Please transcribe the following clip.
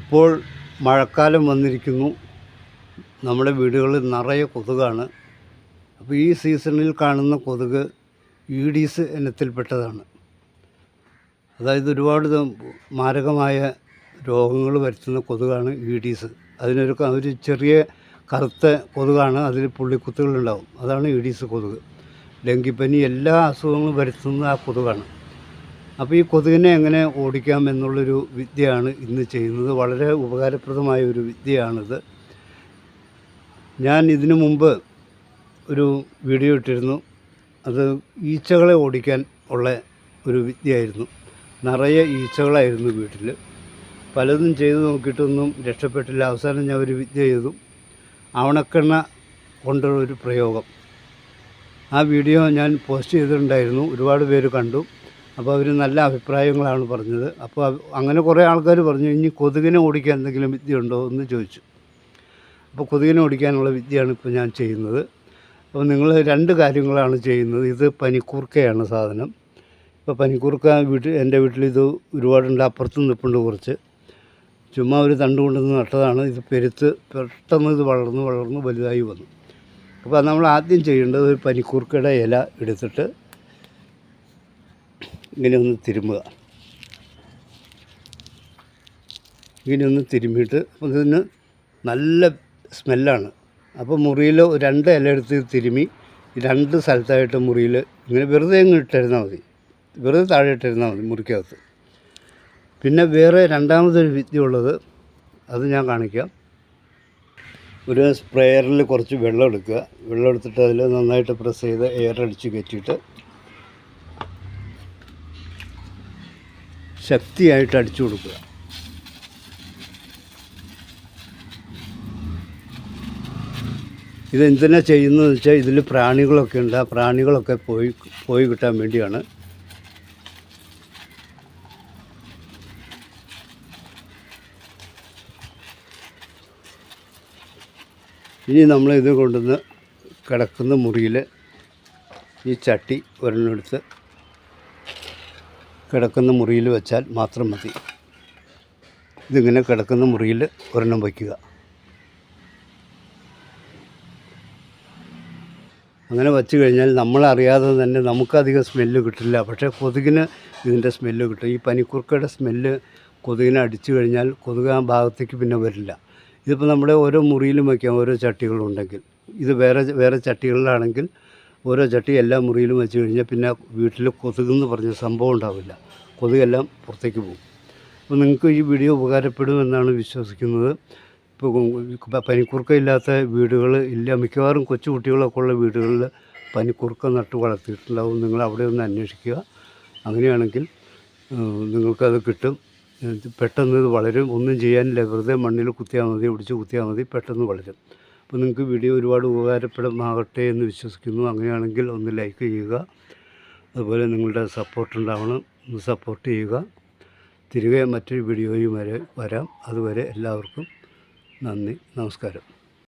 ഇപ്പോൾ മഴക്കാലം വന്നിരിക്കുന്നു. നമ്മുടെ വീടുകളിൽ നിറയെ കൊതുകാണ്. അപ്പോൾ ഈ സീസണിൽ കാണുന്ന കൊതുക് ഈഡീസ് ഇനത്തിൽപ്പെട്ടതാണ്. അതായത് ഒരുപാട് മാരകമായ രോഗങ്ങൾ വരുത്തുന്ന കൊതുകാണ് ഈഡീസ്. അതിനൊരു ഒരു ചെറിയ കറുത്ത കൊതുകാണ് അതിൽ പുള്ളിക്കുത്തുകളുണ്ടാവും അതാണ് ഈഡീസ് കൊതുക്. ഡെങ്കിപ്പനി എല്ലാ അസുഖങ്ങളും വരുത്തുന്നത് ആ കൊതുകാണ്. അപ്പോൾ ഈ കൊതുകിനെ എങ്ങനെ ഓടിക്കാം എന്നുള്ളൊരു വിദ്യയാണ് ഇന്ന് ചെയ്യുന്നത്. വളരെ ഉപകാരപ്രദമായ ഒരു വിദ്യയാണിത്. ഞാൻ ഇതിനു മുമ്പ് ഒരു വീഡിയോ ഇട്ടിരുന്നു. അത് ഈച്ചകളെ ഓടിക്കാൻ ഉള്ള ഒരു വിദ്യയായിരുന്നു. നിറയെ ഈച്ചകളായിരുന്നു വീട്ടിൽ പലതും ചെയ്തു നോക്കിയിട്ടൊന്നും രക്ഷപ്പെട്ടില്ല. അവസാനം ഞാൻ ഒരു വിദ്യ ചെയ്തു. ആവണക്കെണ്ണ കൊണ്ടുള്ള ഒരു പ്രയോഗം. ആ വീഡിയോ ഞാൻ പോസ്റ്റ് ചെയ്തിട്ടുണ്ടായിരുന്നു. ഒരുപാട് പേര് കണ്ടു. അപ്പോൾ അവർ നല്ല അഭിപ്രായങ്ങളാണ് പറഞ്ഞത്. അപ്പോൾ അങ്ങനെ കുറേ ആൾക്കാർ പറഞ്ഞു ഇനി കൊതുകിനെ ഓടിക്കാൻ എന്തെങ്കിലും വിദ്യ ഉണ്ടോ എന്ന് ചോദിച്ചു. അപ്പോൾ കൊതുകിനെ ഓടിക്കാനുള്ള വിദ്യയാണ് ഇപ്പോൾ ഞാൻ ചെയ്യുന്നത്. അപ്പോൾ നിങ്ങൾ രണ്ട് കാര്യങ്ങളാണ് ചെയ്യുന്നത്. ഇത് പനിക്കൂർക്കയാണ് സാധനം. ഇപ്പോൾ പനിക്കൂർക്ക വീട്ടിൽ എന്റെ വീട്ടിൽ ഇത് ഒരുപാടുണ്ട്. അപ്പുറത്ത് നിൽപ്പുണ്ട് കുറച്ച്. ചുമ്മാ ഒരു തണ്ട് കൊണ്ടുവന്ന് നട്ടതാണ്. ഇത് പെരുത്ത് പെട്ടെന്ന് ഇത് വളർന്ന് വളർന്ന് വലുതായി വന്നു. അപ്പോൾ നമ്മൾ ആദ്യം ചെയ്യേണ്ടത് ഒരു പനിക്കൂർക്കയുടെ ഇല എടുത്തിട്ട് ഇങ്ങനെ ഒന്ന് തിരുമുക. ഇങ്ങനെ ഒന്ന് തിരുമ്മിയിട്ട് അപ്പോൾ ഇതിന് നല്ല സ്മെല്ലാണ്. അപ്പോൾ മുറിയിൽ രണ്ട് ഇല എടുത്ത് തിരുമ്മി രണ്ട് സ്ഥലത്തായിട്ട് മുറിയിൽ ഇങ്ങനെ വെറുതെ അങ്ങ് ഇട്ടിരുന്നാൽ മതി. വെറുതെ താഴെ ഇട്ടിരുന്നാൽ മതി മുറിക്കകത്ത്. പിന്നെ വേറെ രണ്ടാമതൊരു വിദ്യ ഉള്ളത് അത് ഞാൻ കാണിക്കാം. ഒരു സ്പ്രേയറിൽ കുറച്ച് വെള്ളം എടുക്കുക. വെള്ളം എടുത്തിട്ട് അതിൽ നന്നായിട്ട് പ്രസ് ചെയ്ത് എയർ അടിച്ച് കയറ്റിയിട്ട് ശക്തിയായിട്ട് അടിച്ചു കൊടുക്കുക. ഇതെന്തിനാ ചെയ്യുന്നതെന്ന് വെച്ചാൽ ഇതിൽ പ്രാണികളൊക്കെ ഉണ്ട്. ആ പ്രാണികളൊക്കെ പോയി പോയി കിട്ടാൻ വേണ്ടിയാണ്. ഇനി നമ്മൾ ഇത് കൊണ്ടുവന്ന് കിടക്കുന്ന മുറിയിൽ ഈ ചട്ടി ഒരെണ്ണെടുത്ത് കിടക്കുന്ന മുറിയിൽ വെച്ചാൽ മാത്രം മതി. ഇതിങ്ങനെ കിടക്കുന്ന മുറിയിൽ ഒരെണ്ണം വയ്ക്കുക. അങ്ങനെ വച്ചു കഴിഞ്ഞാൽ നമ്മളറിയാതെ തന്നെ നമുക്കധികം സ്മെല്ല് കിട്ടില്ല. പക്ഷേ കൊതുകിന് ഇതിന്റെ സ്മെല്ല് കിട്ടും. ഈ പനിക്കുർക്കയുടെ സ്മെല്ല് കൊതുകിനെ അടിച്ചു കഴിഞ്ഞാൽ കൊതുക് ആ ഭാഗത്തേക്ക് പിന്നെ വരില്ല. ഇതിപ്പോൾ നമ്മുടെ ഓരോ മുറിയിലും വയ്ക്കാം. ഓരോ ചട്ടികളുണ്ടെങ്കിൽ. ഇത് വേറെ വേറെ ചട്ടികളിലാണെങ്കിൽ ഓരോ ചട്ടി എല്ലാ മുറിയിലും വെച്ച് കഴിഞ്ഞാൽ പിന്നെ വീട്ടിൽ കൊതുകെന്ന് പറഞ്ഞ സംഭവം ഉണ്ടാവില്ല. കൊതുകെല്ലാം പുറത്തേക്ക് പോകും. അപ്പോൾ നിങ്ങൾക്ക് ഈ വീഡിയോ ഉപകാരപ്പെടുമെന്നാണ് വിശ്വസിക്കുന്നത്. ഇപ്പോൾ പനിക്കുറുക്കയില്ലാത്ത വീടുകൾ ഇല്ല. മിക്കവാറും കൊച്ചു കുട്ടികളൊക്കെ ഉള്ള വീടുകളിൽ പനിക്കുറുക്ക നട്ട് വളർത്തിയിട്ടുണ്ടാവും. നിങ്ങൾ അവിടെ ഒന്ന് അന്വേഷിക്കുക. അങ്ങനെയാണെങ്കിൽ നിങ്ങൾക്കത് കിട്ടും. പെട്ടെന്ന് ഇത് വളരും. ഒന്നും ചെയ്യാനില്ല. വെറുതെ മണ്ണിൽ കുത്തിയാൽ മതി ഒടിച്ച് കുത്തിയാൽ മതി പെട്ടെന്ന് വളരും. അപ്പോൾ നിങ്ങൾക്ക് വീഡിയോ ഒരുപാട് ഉപകാരപ്രദമാകട്ടെ എന്ന് വിശ്വസിക്കുന്നു. അങ്ങനെയാണെങ്കിൽ ഒന്ന് ലൈക്ക് ചെയ്യുക. അതുപോലെ നിങ്ങളുടെ സപ്പോർട്ട് ഉണ്ടാവണം. ഒന്ന് സപ്പോർട്ട് ചെയ്യുക. തിരികെ മറ്റൊരു വീഡിയോയും വരെ വരാം. അതുവരെ എല്ലാവർക്കും നന്ദി. നമസ്കാരം.